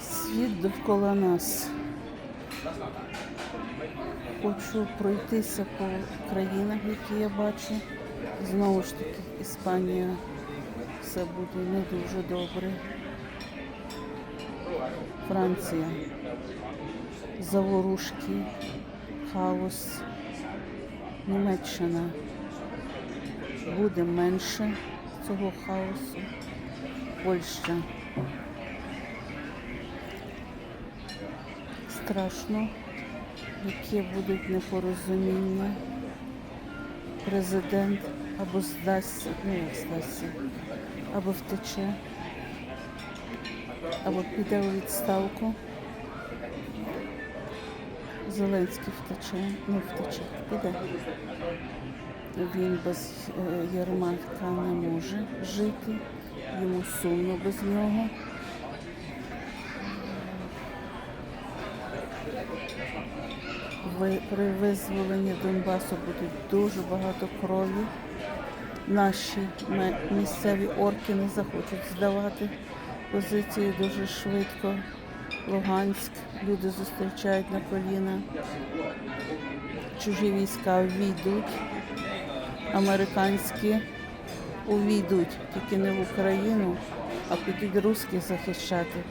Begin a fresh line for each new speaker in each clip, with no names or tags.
Світ довкола нас. Хочу пройтися по країнах, які я бачу. Знову ж таки, Іспанія все буде не дуже добре. Франція. Заворушки, хаос. Німеччина. Буде менше цього хаосу. Польща. Страшно, які будуть непорозуміння. Президент або здасться, ну як здасться, або втече, або піде у відставку. Зеленський втече, ну втече, піде. Він без е, Єрмака не може жити, йому сумно без нього. При визволенні Донбасу буде дуже багато крові. Наші місцеві орки не захочуть здавати позиції дуже швидко. Луганськ люди зустрічають на коліна. Чужі війська увійдуть, американські увійдуть тільки не в Україну, а підуть русських захищати.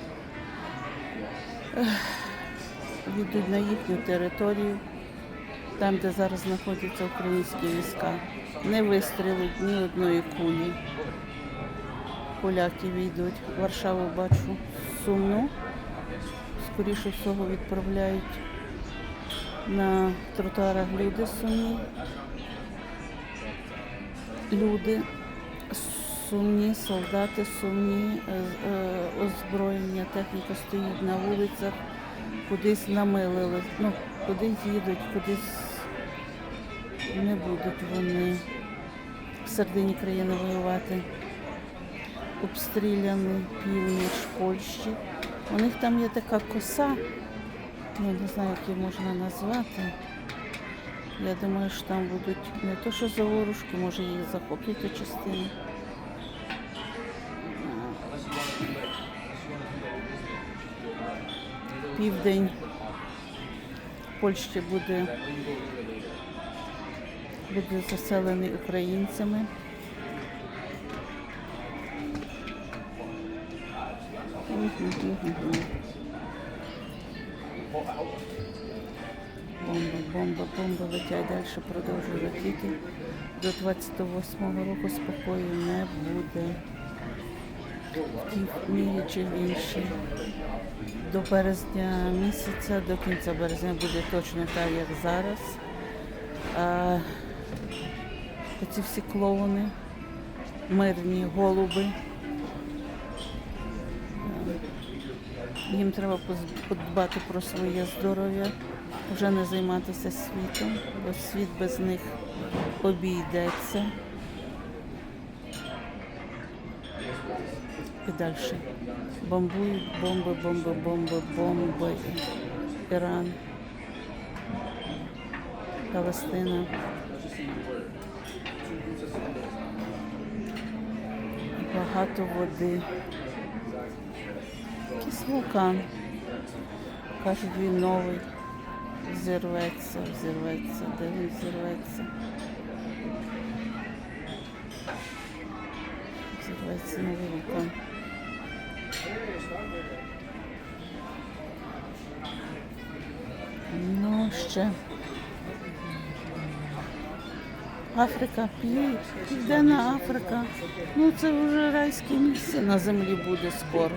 Війдуть на їхню територію, там, де зараз знаходяться українські війська. Не вистрілить ні одної кулі. Поляки війдуть. Варшаву бачу сумну. Скоріше всього відправляють на тротуарах люди сумні. Люди сумні, солдати сумні, е, е, озброєння, техніка стоїть на вулицях, кудись намилили. Ну, кудись їдуть, кудись не будуть вони в середині країни воювати. Обстріляний північ Польщі. У них там є така коса, ну не знаю, як її можна назвати. Я думаю, що там будуть не то, що заворушки, може їх захоплять у Південь Польщі буде, буде заселений українцями. Бомба, бомба, бомба летять далі, продовжує летіти. До 28-го року спокою не буде. В тій в іншій. До березня місяця, до кінця березня буде точно так, як зараз. А, оці всі клоуни, мирні голуби. Їм треба подбати про своє здоров'я, вже не займатися світом, бо світ без них обійдеться. І далі. Бомбують, бомби, бомби, бомби, бомби. Іран, Палестина. Багато води. Якийсь вулкан. Кажуть, він новий. Зірветься, зірветься, де він зірветься. Новий вулкан. Ну, ще. Африка, Пів- Південна Африка. Ну це вже райське місце на землі буде скоро.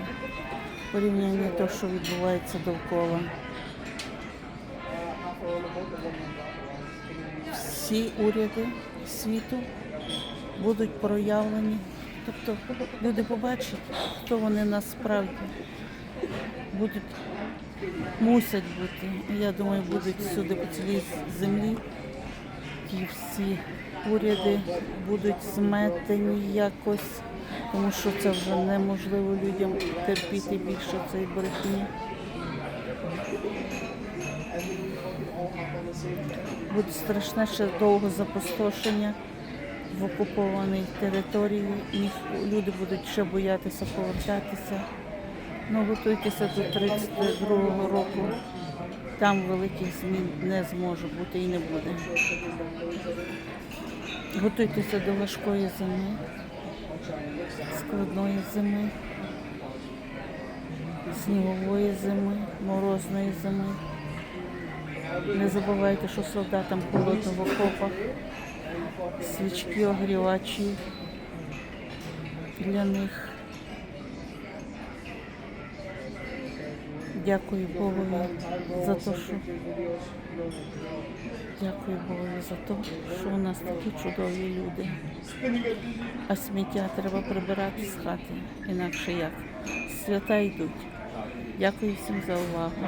В порівнянні того, що відбувається довкола. Всі уряди світу будуть проявлені. Тобто люди побачать, хто вони насправді будуть, мусять бути. Я думаю, будуть всюди по цілій землі. Ті всі уряди будуть зметені якось, тому що це вже неможливо людям терпіти більше цієї брехні. Буде страшне ще довго запустошення в окупованій території. Люди будуть ще боятися повертатися. Ну, готуйтеся до 32-го року. Там великих змін не зможе бути і не буде. Готуйтеся до важкої зими, складної зими, снігової зими, морозної зими. Не забувайте, що солдатам холодно в окопах, свічки огрівачі для них. Дякую Богові за те, що дякую Богові за те, що у нас такі чудові люди. А сміття треба прибирати з хати, інакше як. Свята йдуть. Дякую всім за увагу.